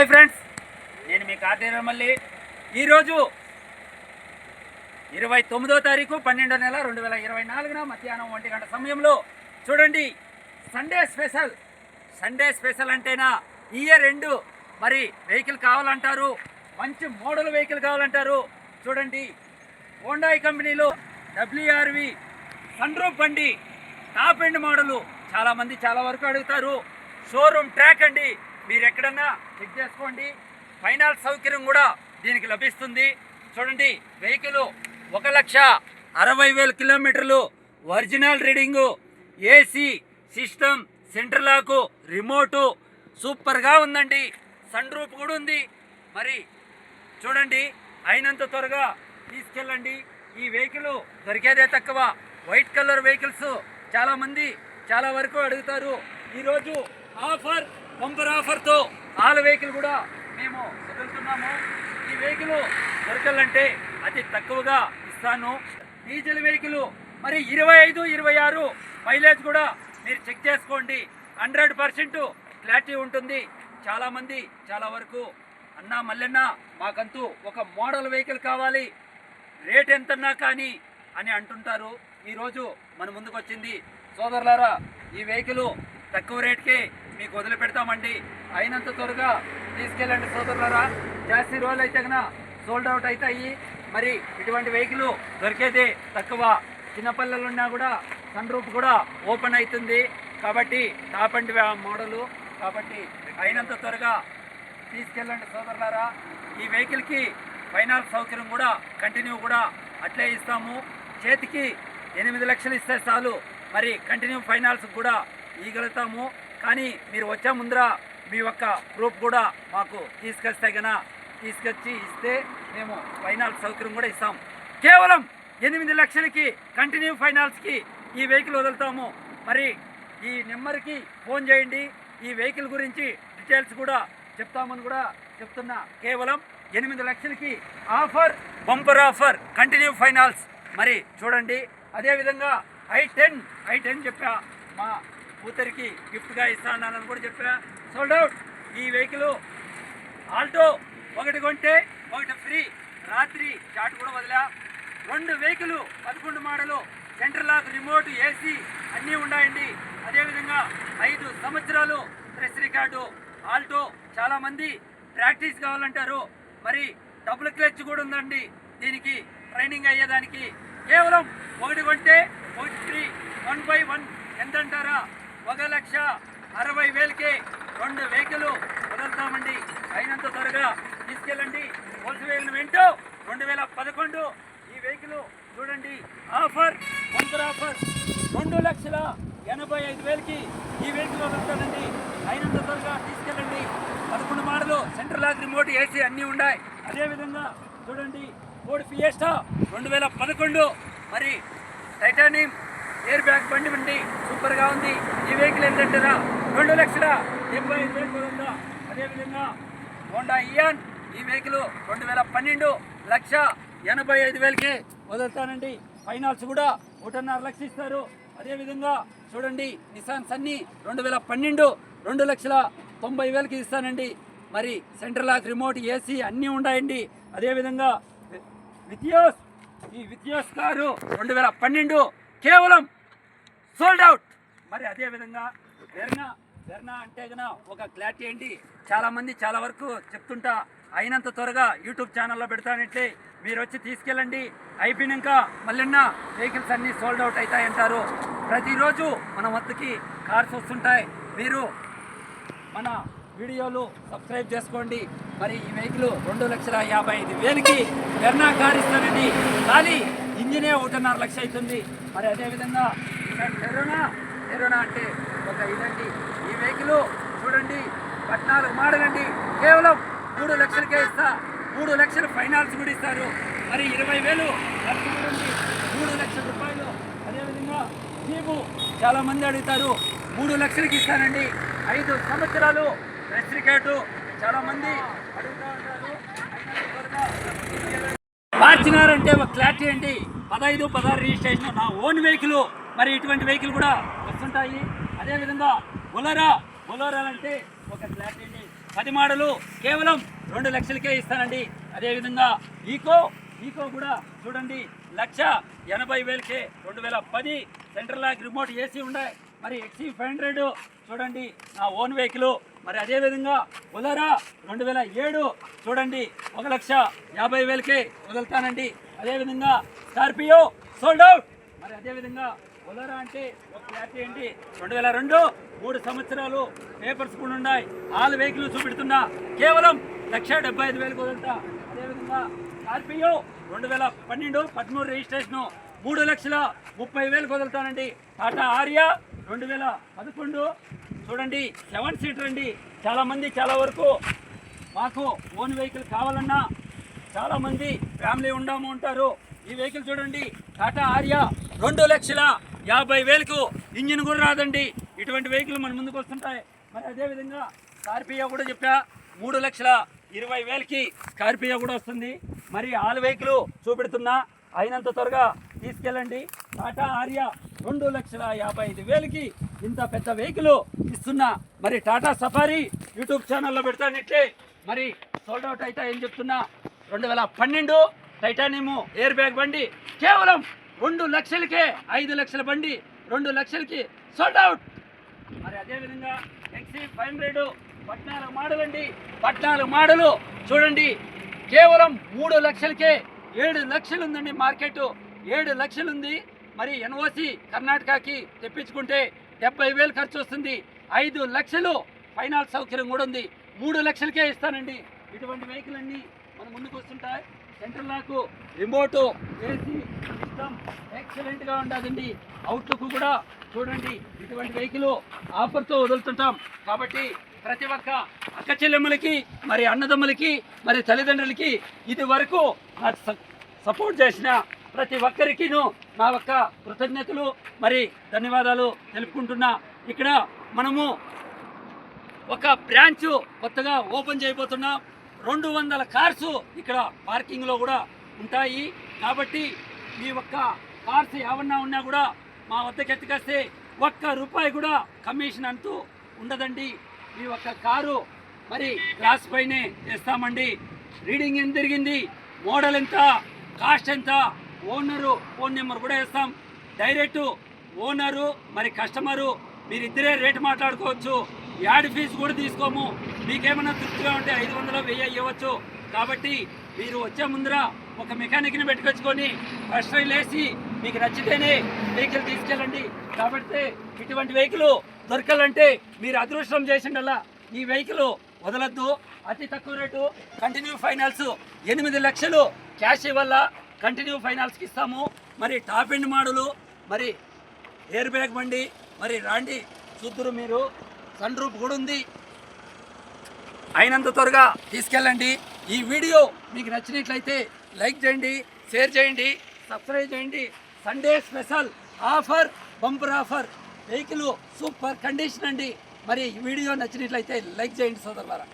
Hi friends. నేను మీ కార్తీక మళ్ళీ ఈరోజు ఇరవై తొమ్మిదో తారీఖు పన్నెండో నెల రెండు వేల ఇరవై నాలుగున మధ్యాహ్నం ఒంటి గంట సమయంలో చూడండి సండే స్పెషల్ సండే స్పెషల్ అంటేనా? ఇయర్ రెండు. మరి వెహికల్ కావాలంటారు. మంచి మోడల్ వెహికల్ కావాలంటారు. చూడండి హోండాయ్ కంపెనీలో డబ్ల్యూఆర్వి సన్రూఫ్ బండి టాప్ ఎండ్ మోడలు చాలామంది చాలా వరకు అడుగుతారు. షోరూమ్ ట్రాక్ అండి. మీరు ఎక్కడన్నా చెక్ చేసుకోండి. ఫైనాన్స్ సౌకర్యం కూడా దీనికి లభిస్తుంది. చూడండి వెహికల్ ఒక లక్ష అరవై వేల కిలోమీటర్లు original reading AC system centre lock remote సూపర్గా ఉందండి. సన్ రూప్ కూడా ఉంది. మరి చూడండి అయినంత త్వరగా తీసుకెళ్ళండి. ఈ వెహికల్ దొరికేదే తక్కువ. వైట్ కలర్ వెహికల్స్ చాలామంది చాలా వరకు అడుగుతారు. ఈరోజు ఆఫర్ బంపర్ ఆఫర్తో ఆల్ వెహికల్ కూడా మేము వదులుతున్నాము. ఈ వెహికల్ దొరకాలంటే అతి తక్కువగా ఇస్తాను. డీజిల్ వెహికల్ మరి ఇరవై ఐదు ఇరవై ఆరు మైలేజ్ కూడా మీరు చెక్ చేసుకోండి. హండ్రెడ్ పర్సెంట్ క్లారిటీ ఉంటుంది. చాలామంది చాలా వరకు అన్నా మల్లెన్న మాకంతూ ఒక మోడల్ వెహికల్ కావాలి. రేట్ ఎంతన్నా కానీ అని అంటుంటారు. ఈరోజు మన ముందుకు వచ్చింది సోదరులారా ఈ వెహికల్ తక్కువ రేట్కే మీకు వదిలిపెడతామండి. అయినంత త్వరగా తీసుకెళ్ళండి సోదరులారా. జాస్తి రోజులు అయితే కన్నా సోల్డ్ అవుట్ అవుతాయి మరి ఇటువంటి వెహికల్ దొరికేది తక్కువ. చిన్నపల్లెలు ఉన్నా కూడా సన్ రూఫ్ కూడా ఓపెన్ అవుతుంది. కాబట్టి టాప్ అండ్ మోడలు కాబట్టి అయినంత త్వరగా తీసుకెళ్ళండి సోదరులారా. ఈ వెహికల్కి ఫైనాన్స్ సౌకర్యం కూడా కంటిన్యూ కూడా అట్లే ఇస్తాము. చేతికి ఎనిమిది లక్షలు ఇస్తే చాలు. మరి కంటిన్యూ ఫైనాన్స్ కూడా ఇవ్వగలుగుతాము కానీ మీరు వచ్చే ముందర మీ యొక్క ప్రూఫ్ కూడా మాకు తీసుకొస్తే గన తీసుకొచ్చి ఇస్తే మేము ఫైనాన్స్ సౌకర్యం కూడా ఇస్తాం. కేవలం ఎనిమిది లక్షలకి కంటిన్యూ ఫైనాన్స్కి ఈ వెహికల్ వదులుతాము. మరి ఈ నెంబర్కి ఫోన్ చేయండి. ఈ వెహికల్ గురించి డీటెయిల్స్ కూడా చెప్తామని కూడా చెప్తున్నా. కేవలం ఎనిమిది లక్షలకి offer bumper offer continue finance మరి చూడండి. అదేవిధంగా ఐ టెన్ ఐ టెన్ చెప్పా మా కూతురికి గిఫ్ట్గా ఇస్తానని కూడా చెప్పా. సోల్డ్ అవుట్ ఈ వెహికల్ ఆల్టో ఒకటి కొంటే ఒకటి ఫ్రీ. రాత్రి చాట్ కూడా వదిలా. రెండు వెహికల్ పదకొండు model centre lock remote AC అన్నీ ఉన్నాయండి. అదేవిధంగా ఐదు సంవత్సరాలు ప్రెస్ రికార్డు ఆల్టో చాలామంది ప్రాక్టీస్ కావాలంటారు. మరి డబుల్ క్లచ్ కూడా ఉందండి. దీనికి ట్రైనింగ్ అయ్యేదానికి కేవలం ఒకటి కొంటే ఒకటి ఫ్రీ వన్ బై వన్ ఎంత అంటారా ఒక లక్ష అరవై వేలకే రెండు వెహికల్ వదులుతామండి. అయినంత త్వరగా తీసుకెళ్ళండి. హోల్సేల్ వెంటో రెండు వేల పదకొండు ఈ వెహికల్ చూడండి. ఆఫర్ వందర ఆఫర్. రెండు లక్షల ఎనభై ఐదు వేలకి ఈ వెహికల్ వదులుతానండి అయినంత త్వరగా తీసుకెళ్ళండి. పదకొండు model central lock remote AC అన్నీ ఉన్నాయి అదేవిధంగా చూడండి ఫోర్డ్ ఫియస్టా రెండు వేల పదకొండు. మరి టైటానియం ఎయిర్ బ్యాగ్ బండి ఉంది. సూపర్గా ఉంది. ఈ వెహికల్ ఏంటంటారా రెండు లక్షల డెబ్బై ఐదు వేలు ఉందా? అదేవిధంగా హోండా ఇయాన్ ఈ వెహికల్ రెండు వేల పన్నెండు లక్ష ఎనభై ఐదు వేలకే వదులుతానండి. ఫైనాన్స్ కూడా ఒకటిన్నర లక్ష ఇస్తారు. అదేవిధంగా చూడండి నిసాన్ సన్నీ రెండు వేల పన్నెండు రెండు లక్షల తొంభై వేలకి ఇస్తానండి. మరి సెంట్రల్ లాక్ రిమోట్ ఏసీ అన్నీ ఉన్నాయండి. అదేవిధంగా వి- ఈ విథియోస్ కారు రెండు వేల పన్నెండు కేవలం సోల్డ్ అవుట్. మరి అదేవిధంగా ధర్నా ధర్నా అంటే గన ఒక క్లారిటీ ఏంటి? చాలామంది చాలా వరకు చెప్తుంటా అయినంత త్వరగా యూట్యూబ్ ఛానల్లో పెడతానంటే మీరు వచ్చి తీసుకెళ్ళండి. అయిపోయినాక మళ్ళీన్న వెహికల్స్ అన్నీ సోల్డ్ అవుట్ అవుతాయంటారు ప్రతిరోజు మన వద్దకి కార్స్ వస్తుంటాయి. మీరు మన వీడియోలు సబ్స్క్రైబ్ చేసుకోండి. మరి ఈ వెహికల్ రెండు లక్షల యాభై ఐదు వేలకి ధర్నా కార్ ఇస్తానండి. ఖాళీ. ఇంజినే ఒకటిన్నర లక్ష అవుతుంది. మరి అదేవిధంగా టెరోనా టెరోనా అంటే ఒక ఇదండి. ఈ వెహికల్ చూడండి పద్నాలుగు మాడగండి కేవలం మూడు లక్షలకే ఇస్తా. మూడు లక్షలు ఫైనాన్స్ కూడా ఇస్తారు. మరి ఇరవై వేలు ఖర్చు కూడా ఉంది మూడు లక్షల రూపాయలు. అదేవిధంగా జీబు చాలామంది అడుగుతారు మూడు లక్షలకి ఇస్తానండి. ఐదు సంవత్సరాలు రెస్ట్రికేటు చాలామంది అడుగుతూ ఉంటారు. ఫార్చునర్ అంటే ఒక క్లారిటీ అండి. పదహైదు పదహారు రిజిస్ట్రేషన్ నా ఓన్ వెహికల్. మరి ఇటువంటి వెహికల్ కూడా వస్తుంటాయి. అదేవిధంగా బొలరా బొలరా అంటే ఒక క్లారిటీ అండి. పది మోడలు కేవలం రెండు లక్షలకే ఇస్తానండి. అదేవిధంగా ఈకో ఈకో కూడా చూడండి లక్ష ఎనభై వేలకే రెండు వేల పది సెంట్రల్ లాక్ రిమోట్ ఏసీ ఉన్నాయి మరి ఎక్సీ ఫైవ్ హండ్రెడ్ చూడండి నా ఓన్ వెహికల్ మరి అదేవిధంగా ఉదరా రెండు వేల ఏడు చూడండి ఒక లక్ష యాభై వేలకే వదులుతానండి. అదేవిధంగా స్కార్పియో సోల్డ్ అవుట్ మరి అదేవిధంగా ఉదరా అంటే ఒక క్లారిటీ ఏంటి? రెండు వేల రెండు మూడు సంవత్సరాలు పేపర్స్ కూడా ఉన్నాయి. ఆల్ వెహికల్ చూపెడుతున్నా. కేవలం లక్ష డెబ్బై ఐదు వేలకు వదులుతా. అదేవిధంగా స్కార్పియో రెండు వేల పన్నెండు పదమూడు రిజిస్ట్రేషను మూడు లక్షల ముప్పై వేలకు వదులుతానండి టాటా ఆర్యా రెండు వేల పదకొండు. చూడండి సెవెన్ సీటర్ అండి. చాలామంది చాలా వరకు మాకు ఓన్ వెహికల్ కావాలన్నా చాలామంది ఫ్యామిలీ ఉండాము ఉంటారు ఈ వెహికల్ చూడండి టాటా ఆర్యా రెండు లక్షల యాభై వేలకు ఇంజిన్ కూడా రాదండి. ఇటువంటి వెహికల్ మన ముందుకు వస్తుంటాయి. మరి అదేవిధంగా స్కార్పియో కూడా చెప్పా మూడు లక్షల ఇరవై వేలకి స్కార్పియో కూడా వస్తుంది. మరి ఆల్ వెహికల్ చూపెడుతున్నా అయినంత త్వరగా తీసుకెళ్ళండి. టాటా ఆర్యా రెండు లక్షల యాభై ఐదు వేలకి ఇంత పెద్ద వెహికల్ ఇస్తున్నా. మరి టాటా సఫారీ యూట్యూబ్ ఛానల్లో పెడతానిట్లే. మరి సోల్డ్ అవుట్ అయితే ఏం చెప్తున్నా? రెండు వేల పన్నెండు టైటానియము ఎయిర్ బ్యాగ్ బండి కేవలం రెండు లక్షలకే ఐదు లక్షల బండి రెండు లక్షలకి సోల్డ్ అవుట్. మరి అదేవిధంగా ఎక్సీ ఫైవ్ హండ్రెడ్ పద్నాలుగు మోడల్ అండి. పద్నాలుగు మోడలు చూడండి. కేవలం మూడు లక్షలకే ఏడు లక్షలు ఉందండి మార్కెట్. ఏడు లక్షలు ఉంది మరి ఎన్ఓసి కర్ణాటకకి తెప్పించుకుంటే డెబ్బై వేలు ఖర్చు వస్తుంది ఐదు లక్షలు ఫైనాన్స్ సౌకర్యం కూడా ఉంది. మూడు లక్షలకే ఇస్తానండి. ఇటువంటి వెహికల్ అన్నీ మన ముందుకు వస్తుంటాయి. సెంట్రల్ నాకు రిమోట్ ఏసీ సిస్టమ్ ఎక్సలెంట్గా ఉండదండి అవుట్లుక్ కూడా చూడండి. ఇటువంటి వెహికల్ ఆఫర్తో వదులుతుంటాం. కాబట్టి ప్రతి ఒక్క అక్క చెల్లెమ్మలకి మరి అన్నదమ్ములకి మరి తల్లిదండ్రులకి ఇది వరకు నాకు సపోర్ట్ చేసిన ప్రతి ఒక్కరికిను నా యొక్క కృతజ్ఞతలు మరి ధన్యవాదాలు తెలుపుకుంటున్నా. ఇక్కడ మనము ఒక బ్రాంచ్ కొత్తగా ఓపెన్ చేయబోతున్నాం. రెండు వందల కార్స్ ఇక్కడ పార్కింగ్లో కూడా ఉంటాయి. కాబట్టి మీ ఒక్క కార్స్ ఏమన్నా ఉన్నా కూడా మా వద్దకు ఎత్తుకొస్తే ఒక్క రూపాయి కూడా కమిషన్ అంటూ ఉండదండి. మీ ఒక్క కారు మరి గ్లాస్ పైనే చేస్తామండి రీడింగ్ ఎంత తిరిగింది మోడల్ ఎంత? కాస్ట్ ఎంత? ఓనరు ఫోన్ నెంబర్ కూడా ఇస్తాం. డైరెక్ట్ ఓనరు మరి కస్టమరు మీరిద్దరే రేటు మాట్లాడుకోవచ్చు. యాడ్ ఫీజు కూడా తీసుకోము. మీకేమైనా తృప్తిగా ఉంటే ఐదు వందలు వెయ్యి ఇవ్వచ్చు. కాబట్టి మీరు వచ్చే ముందర ఒక మెకానిక్ని పెట్టుకొచ్చుకొని ఫస్ట్ రైల్ వేసి మీకు నచ్చితేనే వెహికల్ తీసుకెళ్ళండి. కాబట్టి ఇటువంటి వెహికల్ దొరకాలంటే మీరు అదృష్టం చేసిండల్లా ఈ వెహికల్ వదలద్దు. అతి తక్కువ రేటు. కంటిన్యూ ఫైనాన్స్ ఎనిమిది లక్షలు క్యాష్ వల్ల కంటిన్యూ ఫైనాన్స్కి ఇస్తాము. మరి టాప్ ఎండ్ మోడలు మరి ఎయిర్ బ్యాగ్ బండి మరి రాండి చూద్దరు మీరు. సన్ రూప్ కూడా ఉంది. అయినంత త్వరగా తీసుకెళ్ళండి. ఈ వీడియో మీకు నచ్చినట్లయితే లైక్ చేయండి షేర్ చేయండి సబ్స్క్రైబ్ చేయండి. Sunday special offer bumper offer. Vehicle super condition అండి. మరి ఈ వీడియో నచ్చినట్లయితే లైక్ చేయండి సోదరులారా.